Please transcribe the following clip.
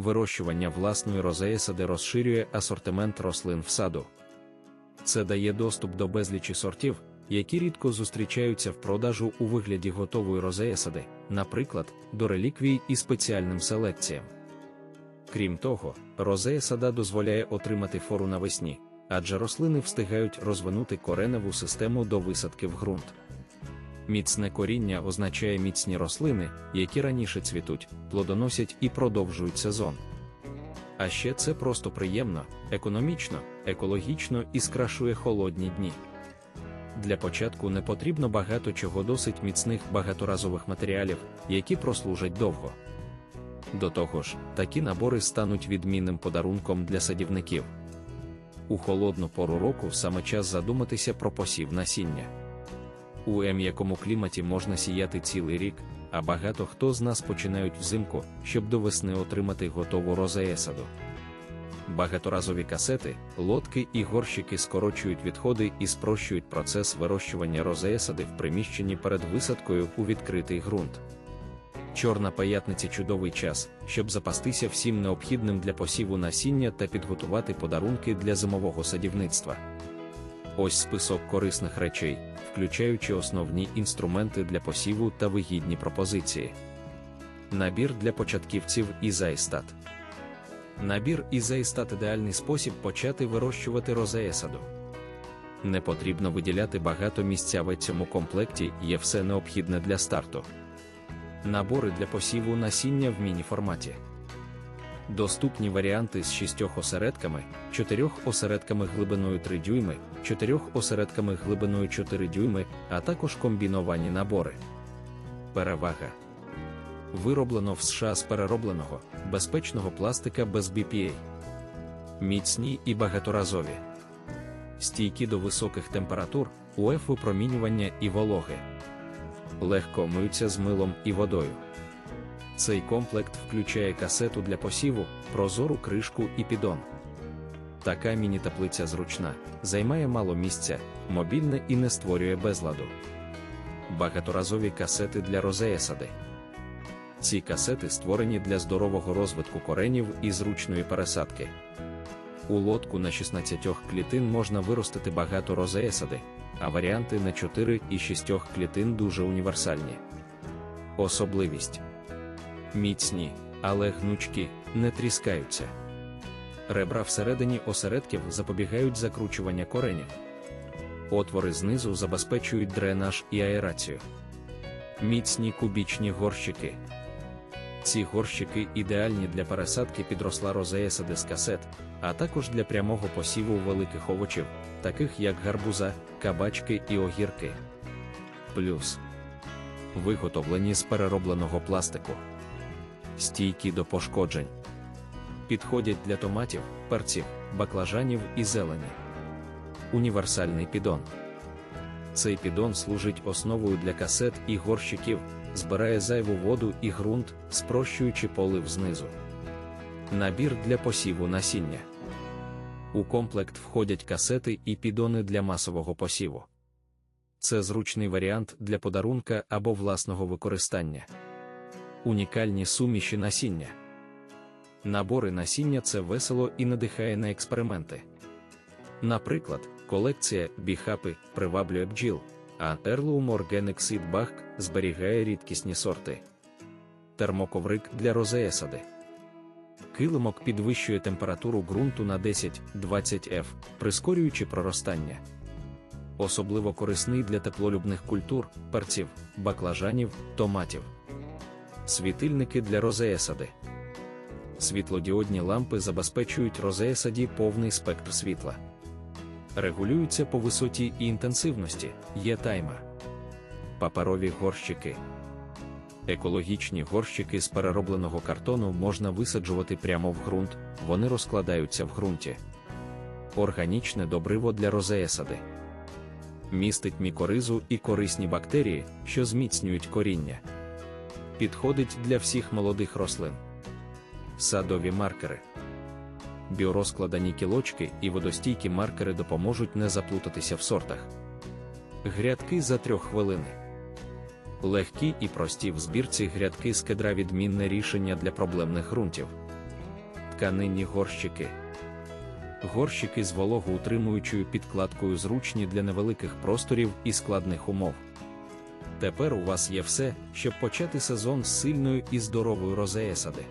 вирощування власної розеєсади розширює асортимент рослин в саду. Це дає доступ до безлічі сортів, які рідко зустрічаються в продажу у вигляді готової розеєсади, наприклад, до реліквій і спеціальним селекціям. Крім того, розеєсада дозволяє отримати фору навесні, адже рослини встигають розвинути кореневу систему до висадки в ґрунт. Міцне коріння означає міцні рослини, які раніше цвітуть, плодоносять і продовжують сезон. А ще це просто приємно, економічно, екологічно і скрашує холодні дні. Для початку не потрібно багато чого досить міцних багаторазових матеріалів, які прослужать довго. До того ж, такі набори стануть відмінним подарунком для садівників. У холодну пору року саме час задуматися про посів насіння. У м'якому кліматі можна сіяти цілий рік, а багато хто з нас починають взимку, щоб до весни отримати готову розеесаду. Багаторазові касети, лодки і горщики скорочують відходи і спрощують процес вирощування розеесади в приміщенні перед висадкою у відкритий ґрунт. Чорна паятниця чудовий час, щоб запастися всім необхідним для посіву насіння та підготувати подарунки для зимового садівництва. Ось список корисних речей, включаючи основні інструменти для посіву та вигідні пропозиції. Набір для початківців і зайстат. Набір і зайстат ідеальний спосіб почати вирощувати розеесаду. Не потрібно виділяти багато місця в цьому комплекті, є все необхідне для старту. Набори для посіву насіння в міні-форматі. Доступні варіанти з шістьох осередками, чотирьох осередками глибиною 3 дюйми, чотирьох осередками глибиною 4 дюйми, а також комбіновані набори. Перевага. Вироблено в США з переробленого, безпечного пластика без BPA. Міцні і багаторазові. Стійкі до високих температур, УФ випромінювання і вологи. Легко миються з милом і водою. Цей комплект включає касету для посіву, прозору кришку і підон. Така міні-таплиця зручна, займає мало місця, мобільна і не створює безладу. Багаторазові касети для розеясади. Ці касети створені для здорового розвитку коренів і зручної пересадки. У лодку на 16 клітин можна виростити багато розеясади, а варіанти на 4 і 6 клітин дуже універсальні. Особливість міцні, але гнучкі, не тріскаються. Ребра всередині осередків запобігають закручування коренів. Отвори знизу забезпечують дренаж і аерацію. Міцні кубічні горщики. Ці горщики ідеальні для пересадки підросла розеясади з касет, а також для прямого посіву великих овочів, таких як гарбуза, кабачки і огірки. Плюс виготовлені з переробленого пластику стійкі до пошкоджень. Підходять для томатів, перців, баклажанів і зелені. Універсальний підон. Цей підон служить основою для касет і горщиків, збирає зайву воду і ґрунт, спрощуючи полив знизу. Набір для посіву насіння. У комплект входять касети і підони для масового посіву. Це зручний варіант для подарунка або власного використання унікальні суміші насіння. Набори насіння це весело і надихає на експерименти. Наприклад, колекція біхапи приваблює бджіл, а Heirloom Organic Seed Bank зберігає рідкісні сорти. Термоковрик для розеесади. Килимок підвищує температуру ґрунту на 10-20 F, прискорюючи проростання. Особливо корисний для теплолюбних культур, перців, баклажанів, томатів світильники для розеесади. Світлодіодні лампи забезпечують розеесаді повний спектр світла. Регулюються по висоті і інтенсивності, є таймер. Паперові горщики. Екологічні горщики з переробленого картону можна висаджувати прямо в ґрунт, вони розкладаються в ґрунті. Органічне добриво для розеесади. Містить мікоризу і корисні бактерії, що зміцнюють коріння підходить для всіх молодих рослин. Садові маркери. Біорозкладані кілочки і водостійкі маркери допоможуть не заплутатися в сортах. Грядки за 3 хвилини. Легкі і прості в збірці грядки з кедра відмінне рішення для проблемних ґрунтів. Тканинні горщики. Горщики з вологоутримуючою підкладкою зручні для невеликих просторів і складних умов. Тепер у вас є все, щоб почати сезон з сильною і здоровою розея сади.